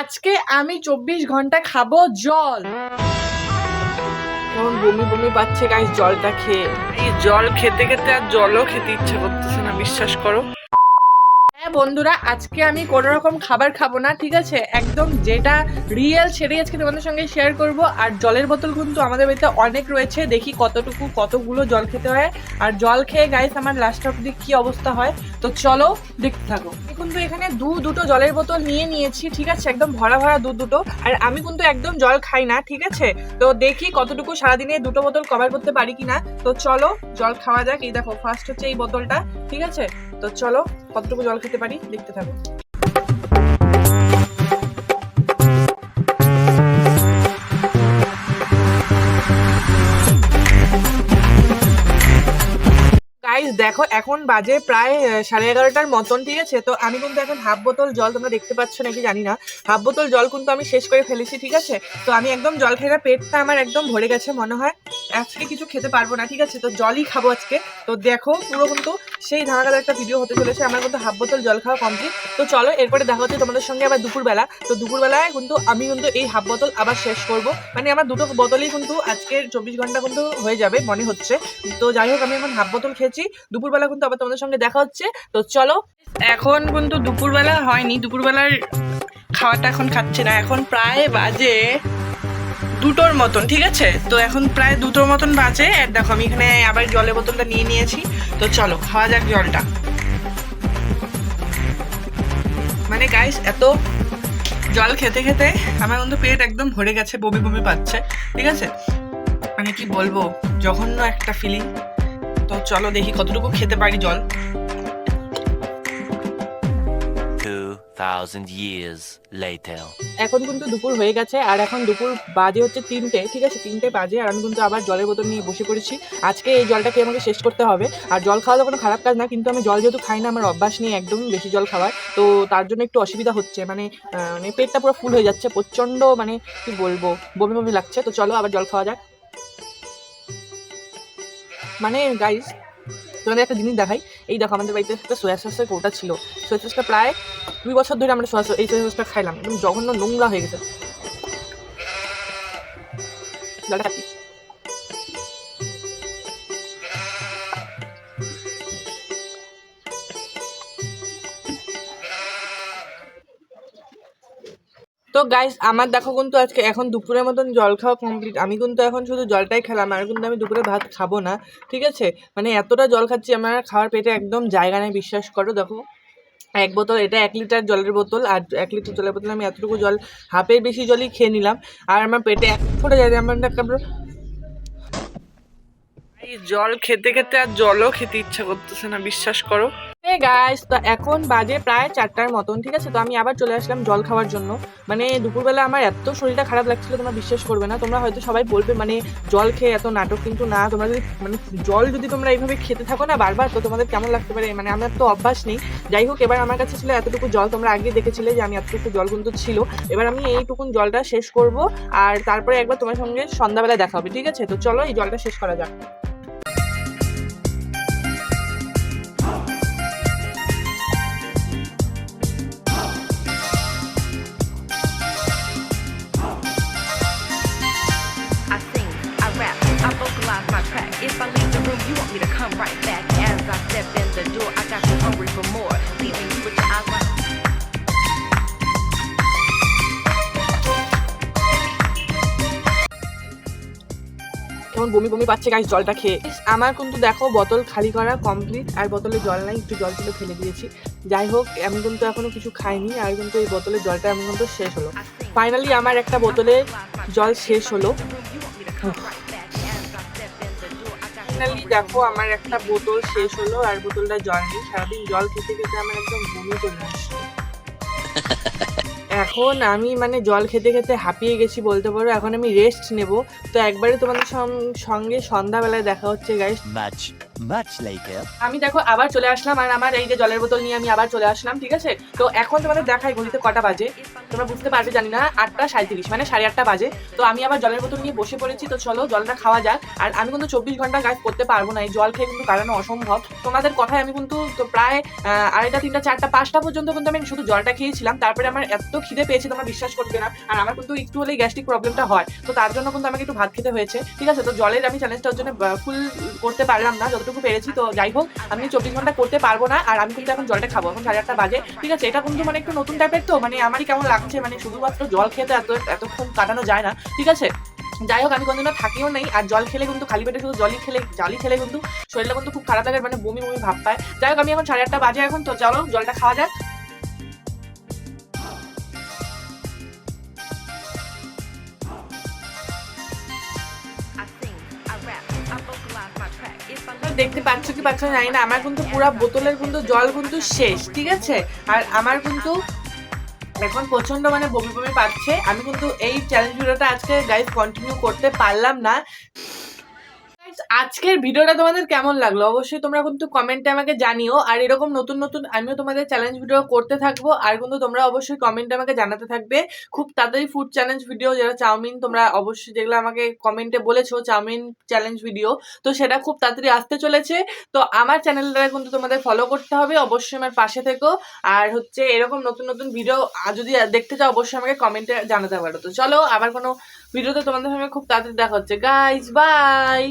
আজকে আমি চব্বিশ ঘণ্টা খাব জল। কেমন বমি বমি পাচ্ছে গাইস জলটা খেয়ে? এই জল খেতে খেতে আর জলও খেতে ইচ্ছে করতেছে না বিশ্বাস করো। হ্যাঁ বন্ধুরা আজকে আমি কোনো রকম খাবার খাব না ঠিক আছে? একদম যেটা রিয়েল সেটাই আজকে তোমাদের সঙ্গে শেয়ার করব। আর জলের বোতল কিন্তু আমাদের বাড়িতে অনেক রয়েছে দেখি কতটুকু কতগুলো জল খেতে হয়। আর জল খেয়ে গাইস আমার লাস্ট অব্দি কি অবস্থা হয়? তো চলো দেখতে থাকো। কিন্তু এখানে দু, দুটো জলের বোতল নিয়ে নিয়েছি, ঠিক আছে? একদম ভরা ভরা দু, দুটো। আর আমি কিন্তু একদম জল খাই না, ঠিক আছে? তো দেখি কতটুকু সারাদিনে দুটো বোতল কভার করতে পারি কিনা। তো চলো, জল খাওয়া যাক। এই দেখো ফার্স্ট হচ্ছে এই বোতলটা, ঠিক আছে? তো চলো, কতটুকু জল খেতে পারি, দেখতে থাকো। দেখো, এখন বাজে প্রায় সাড়ে এগারোটার মতন, ঠিক আছে? তো আমি কিন্তু এখন হাফ বোতল জল, তোমরা দেখতে পাচ্ছ নাকি জানি না। হাফ বোতল জল কিন্তু আমি শেষ করে ফেলেছি, ঠিক আছে? তো আমি একদম জল খেয়ে পেটটা আমার একদম ভরে গেছে মনে হয়। আজকে কিছু খেতে পারব না, ঠিক আছে? তো জলই খাব আজকে। তো দেখো, পুরো কিন্তু সেই ধামাকাদার একটা ভিডিও হতে চলেছে। আমার কিন্তু হাফ বোতল জল খাওয়া কমপ্লিট তো চলো, এরপরে দেখা হচ্ছে তোমাদের সঙ্গে আবার দুপুরবেলা। তো দুপুরবেলায় কিন্তু আমি কিন্তু এই হাফ বোতল আবার শেষ করব। মানে আমার দুটো বোতলই কিন্তু আজকের চব্বিশ ঘণ্টা কিন্তু হয়ে যাবে, মনে হচ্ছে। তো যাই হোক, আমি এখন হাফ বোতল খেয়েছি। দুপুরবেলা কিন্তু আবার তোমাদের সঙ্গে দেখা হচ্ছে। তো চলো, এখন কিন্তু দুপুরবেলা হয়নি, দুপুরবেলার খাওয়াটা এখন খাচ্ছে না। এখন প্রায় বাজে দুটোর মতন, ঠিক আছে? তো এখন প্রায় দুটোর মতন বাজে। আর দেখো, আমি এখানে আবার জলের বোতলটা নিয়ে নিয়েছি। তো চলো, খাওয়া যাক জলটা। মানে গাইস এত জল খেতে খেতে আমার কিন্তু পেট একদম ভরে গেছে, বমি বমি পাচ্ছে, ঠিক আছে? মানে কি বলব, জঘন্য একটা ফিলিং তো চলো দেখি কতটুকু খেতে পারি জল। 2,000 years later. এখন কিন্তু দুপুর হয়ে গেছে আর এখন দুপুর বাজে হচ্ছে তিনটে ঠিক আছে? তিনটে বাজে আর আমি কিন্তু আবার জলের বোতল নিয়ে বসে পড়েছি। আজকে এই জলটা খেয়ে আমাকে শেষ করতে হবে? আর জল খাওয়া কোনো খারাপ কাজ না কিন্তু আমি জল যেহেতু খাই না আমার অভ্যাস নেই একদম বেশি জল খাওয়ার। তো তার জন্য একটু অসুবিধা হচ্ছে মানে মানে পেটটা পুরো ফুল হয়ে যাচ্ছে প্রচণ্ড মানে কি বলব বমি বমি লাগছে। তো চলো আবার জল খাওয়া যাক। মানে গাইজ তোমাদের একটা জিনিস দেখাই। এই দেখো আমাদের বাড়িতে একটা সোয়া সসের কৌটা ছিল। সোয়া সসটা প্রায় দুই বছর ধরে আমরা সোয়া এই সোয়া সসটা খাইলাম, একদম জঘন্য নোংরা হয়ে গেছে। জলটা তো গাইস আমার দেখো কিন্তু আজকে এখন দুপুরের মতন জল খাওয়া কমপ্লিট আমি কিন্তু এখন শুধু জলটাই খেলাম, আর কিন্তু আমি দুপুরে ভাত খাব না, ঠিক আছে? মানে এতটা জল খাচ্ছি, আমার খাওয়ার পেটে একদম জায়গা নেই, বিশ্বাস করো, দেখো। এক বোতল, এটা এক লিটার জলের বোতল, আর এক লিটার জলের বোতল আমি এতটুকু জল, হাফের বেশি জলই খেয়ে নিলাম। আর আমার পেটে এক ফোটা যায় আমার একটা এই জল খেতে খেতে আর জলও খেতে ইচ্ছা করতেছে না, বিশ্বাস করো। হে গাইস তো এখন বাজে প্রায় চারটার মতন, ঠিক আছে? তো আমি আবার চলে আসলাম জল খাওয়ার জন্য। মানে দুপুরবেলা আমার এত শরীরটা খারাপ লাগছিল, তোমরা বিশ্বাস করবে না। তোমরা হয়তো সবাই বলবে মানে জল খেয়ে এত নাটক কিন্তু না। তোমরা যদি মানে জল যদি তোমরা এইভাবে খেতে থাকো না বারবার, তো তোমাদের কেমন লাগতে পারে? মানে আমার তো অভ্যাস নেই। যাই হোক, এবার আমার কাছে ছিল এতটুকু জল। তোমরা আগে দেখেছিলে যে আমি এতটুকু জল কিন্তু ছিল। এবার আমি এইটুকুন জলটা শেষ করব, আর তারপরে একবার তোমার সঙ্গে সন্ধ্যাবেলায় দেখা হবে, ঠিক আছে? তো চলো এই জলটা শেষ করা যাক। You want me to come right back. As I step in the door, I got you hungry for more. Leaving you with your eyes wide কেমন বমি বমি পাচ্ছে গাইস জলটা খেয়ে। আমার কিন্তু দেখো বোতল খালি করা কমপ্লিট আর বোতলে জল নাই একটু জল তুলে ফেলে দিয়েছি। যাই হোক আমি কিন্তু এখনও কিছু খাইনি আর কিন্তু এই বোতলের জলটা আমি কিন্তু শেষ হলো। ফাইনালি আমার একটা বোতলে জল শেষ হলো। ফাইনালি দেখো আমার একটা বোতল শেষ হলো আর বোতলটা জল নেই। সারাদিন জল খেতে খেতে আমার একদম বমি চলে আসছে এখন আমি মানে জল খেতে খেতে হাঁপিয়ে গেছি বলতে পারো এখন আমি রেস্ট নেব। তো একবারে তোমাদের সঙ্গে সন্ধ্যাবেলায় দেখা হচ্ছে গাইস Much Much later. আমি দেখো আবার চলে আসলাম আর আমার এই যে জলের বোতল নিয়ে আমি আবার চলে আসলাম ঠিক আছে? তো এখন তোমাদের দেখাই ঘড়িতে কটা বাজে। তোমরা বুঝতে পারবে, জানি না, আটটা সাঁত্রিশ মানে সাড়ে আটটা বাজে। তো আমি আবার জলের বোতল নিয়ে বসে পড়েছি, তো চলো জলটা খাওয়া যাক। আর আমি কিন্তু চব্বিশ ঘণ্টা গাছ করতে পারব না, এই জল খেয়ে কিন্তু কারণে অসম্ভব। তোমাদের কথায় আমি কিন্তু তো প্রায় আড়াইটা, তিনটা, চারটা, পাঁচটা পর্যন্ত কিন্তু আমি শুধু জলটা খেয়েছিলাম। তারপরে আমার এত খিদে পেয়েছে, তোমরা বিশ্বাস করবে না। আর আমার কিন্তু একটু হলেই গ্যাস্ট্রিক প্রবলেমটা হয়। তো তার জন্য কিন্তু আমাকে একটু ভাত খেতে হয়েছে। ঠিক আছে, তো জলের আমি চ্যালেঞ্জটার জন্য ফুল করতে পারলাম না, যতটুকু পেরেছি। তো যাই হোক, আমি চব্বিশ ঘণ্টা করতে পারব না। আর আমি কিন্তু এখন জলটা খাব, এখন সাড়ে আটটা বাজে। ঠিক আছে, এটা কিন্তু মানে একটু নতুন টাইপের তো মানে আমারই কেমন লাগছে মানে শুধুমাত্র জল খেতে এত, এতক্ষণ কাটানো যায় না। ঠিক আছে? যাই হোক, আমি কোনদিনও থাকিও নেই, আর জল খেলে কিন্তু খালি পেটে শুধু জলই খেলে জালি খেলে কিন্তু শরীরটা কিন্তু খুব খারাপ লাগে মানে বমি বমি ভাব পায়। যাই হোক, আমি এখন সাড়ে আটটা বাজে এখন, তো চলো, জলটা খাওয়া যাক। দেখতে পাচ্ছ কি পাচ্ছ জানি না, আমার কিন্তু পুরো বোতলের কিন্তু জল কিন্তু শেষ, ঠিক আছে? আর আমার কিন্তু এখন প্রচণ্ড মানে বমি বমি পাচ্ছে। আমি কিন্তু এই চ্যালেঞ্জ ভিডিওটা আজকে গাইজ কন্টিনিউ করতে পারলাম না। আজকের ভিডিওটা তোমাদের কেমন লাগল? অবশ্যই তোমরা কিন্তু কমেন্টে আমাকে জানিও। আর এরকম নতুন নতুন, আমিও তোমাদের চ্যালেঞ্জ ভিডিও করতে থাকব। আর কিন্তু তোমরা অবশ্যই কমেন্টে আমাকে জানাতে থাকবে। খুব তাড়াতাড়ি ফুড চ্যালেঞ্জ ভিডিও যেটা চাউমিন তোমরা অবশ্যই যেগুলো আমাকে কমেন্টে বলেছ, চাউমিন চ্যালেঞ্জ ভিডিও তো সেটা খুব তাড়াতাড়ি আসতে চলেছে। তো আমার চ্যানেলটা কিন্তু তোমাদের ফলো করতে হবে। অবশ্যই আমার পাশে থেকো। আর হচ্ছে এরকম নতুন নতুন ভিডিও যদি দেখতে চাও, অবশ্যই আমাকে কমেন্টে জানাতে পারো। তো চলো, আবার কোনো ভিডিওতে তোমাদের সঙ্গে খুব তাড়াতাড়ি দেখা হচ্ছে। Guys bye